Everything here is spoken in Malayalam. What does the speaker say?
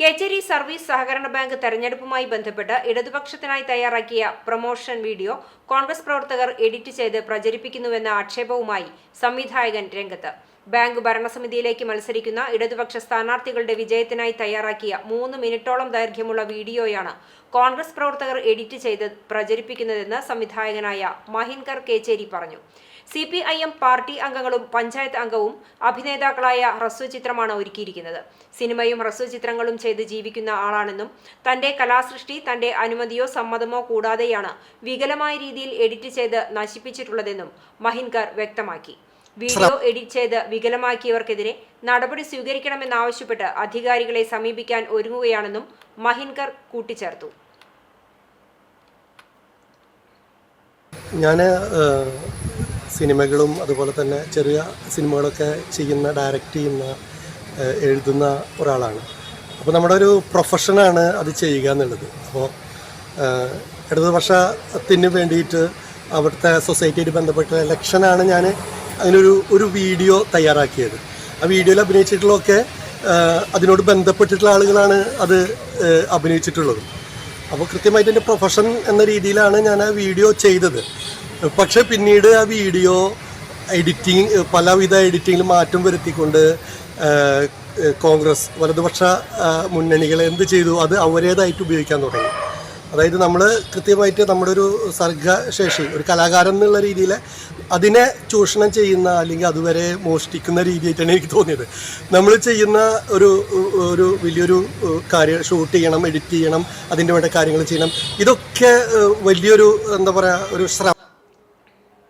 കേച്ചേരി സർവീസ് സഹകരണ ബാങ്ക് തെരഞ്ഞെടുപ്പുമായി ബന്ധപ്പെട്ട് ഇടതുപക്ഷത്തിനായി തയ്യാറാക്കിയ പ്രൊമോഷൻ വീഡിയോ കോൺഗ്രസ് പ്രവർത്തകർ എഡിറ്റ് ചെയ്ത് പ്രചരിപ്പിക്കുന്നുവെന്ന ആക്ഷേപവുമായി സംവിധായകൻ രംഗത്ത്. ബാങ്ക് ഭരണസമിതിയിലേക്ക് മത്സരിക്കുന്ന ഇടതുപക്ഷ സ്ഥാനാർത്ഥികളുടെ വിജയത്തിനായി തയ്യാറാക്കിയ മൂന്ന് മിനിറ്റോളം ദൈർഘ്യമുള്ള വീഡിയോയാണ് കോൺഗ്രസ് പ്രവർത്തകർ എഡിറ്റ് ചെയ്ത് പ്രചരിപ്പിക്കുന്നതെന്ന് സംവിധായകനായ മഹിൻകർ കേച്ചേരി പറഞ്ഞു. C P I M party അംഗങ്ങളും പഞ്ചായത്ത് അംഗവും അഭിനേതാക്കളായ ഹ്രസ്വ ചിത്രമാണ് ഒരുക്കിയിരിക്കുന്നത്. സിനിമയും ഹ്രസ്വ ചിത്രങ്ങളും ചെയ്ത് ജീവിക്കുന്ന ആളാണെന്നും തന്റെ കലാസൃഷ്ടി തന്റെ അനുമതിയോ സമ്മതമോ കൂടാതെയാണ് വികലമായ രീതിയിൽ എഡിറ്റ് ചെയ്ത് നശിപ്പിച്ചിട്ടുള്ളതെന്നും മഹിൻകർ വ്യക്തമാക്കി. വീഡിയോ എഡിറ്റ് ചെയ്ത് വികലമാക്കിയവർക്കെതിരെ നടപടി സ്വീകരിക്കണമെന്നാവശ്യപ്പെട്ട് അധികാരികളെ സമീപിക്കാൻ ഒരുങ്ങുകയാണെന്നും മഹിൻകർ കൂട്ടിച്ചേർത്തു. ഞാൻ സിനിമകളും അതുപോലെ തന്നെ ചെറിയ സിനിമകളൊക്കെ ചെയ്യുന്ന ഡയറക്റ്റ് ചെയ്യുന്ന എഴുതുന്ന ഒരാളാണ്. അപ്പോൾ നമ്മുടെ ഒരു പ്രൊഫഷനാണ് അത് ചെയ്യുക എന്നുള്ളത്. അപ്പോൾ ഇടതുപക്ഷത്തിന് വേണ്ടിയിട്ട് അവിടുത്തെ സൊസൈറ്റിയായിട്ട് ബന്ധപ്പെട്ട ഇലക്ഷനാണ് ഞാൻ അതിനൊരു ഒരു വീഡിയോ തയ്യാറാക്കിയത്. ആ വീഡിയോയിൽ അഭിനയിച്ചിട്ടുള്ളതൊക്കെ അതിനോട് ബന്ധപ്പെട്ടിട്ടുള്ള ആളുകളാണ് അത് അഭിനയിച്ചിട്ടുള്ളത്. അപ്പോൾ കൃത്യമായിട്ട് എന്റെ പ്രൊഫഷൻ എന്ന രീതിയിലാണ് ഞാൻ ആ വീഡിയോ ചെയ്തത്. പക്ഷേ പിന്നീട് ആ വീഡിയോ എഡിറ്റിംഗ് പലവിധ എഡിറ്റിങ്ങിൽ മാറ്റം വരുത്തിക്കൊണ്ട് കോൺഗ്രസ് വലതുപക്ഷ മുന്നണികൾ എന്ത് ചെയ്തു അത് അവരേതായിട്ട് ഉപയോഗിക്കാൻ തുടങ്ങി. അതായത് നമ്മൾ കൃത്യമായിട്ട് നമ്മുടെ ഒരു സർഗശേഷി ഒരു കലാകാരൻ എന്നുള്ള രീതിയിൽ അതിനെ ചൂഷണം ചെയ്യുന്ന അല്ലെങ്കിൽ അതുവരെ മോഷ്ടിക്കുന്ന രീതിയായിട്ടാണ് എനിക്ക് തോന്നിയത്. നമ്മൾ ചെയ്യുന്ന ഒരു ഒരു വലിയൊരു കാര്യം ഷൂട്ട് ചെയ്യണം എഡിറ്റ് ചെയ്യണം അതിന്റെ വേണ്ട കാര്യങ്ങൾ ചെയ്യണം. ഇതൊക്കെ വലിയൊരു എന്താ പറയുക ഒരു ശ്രമം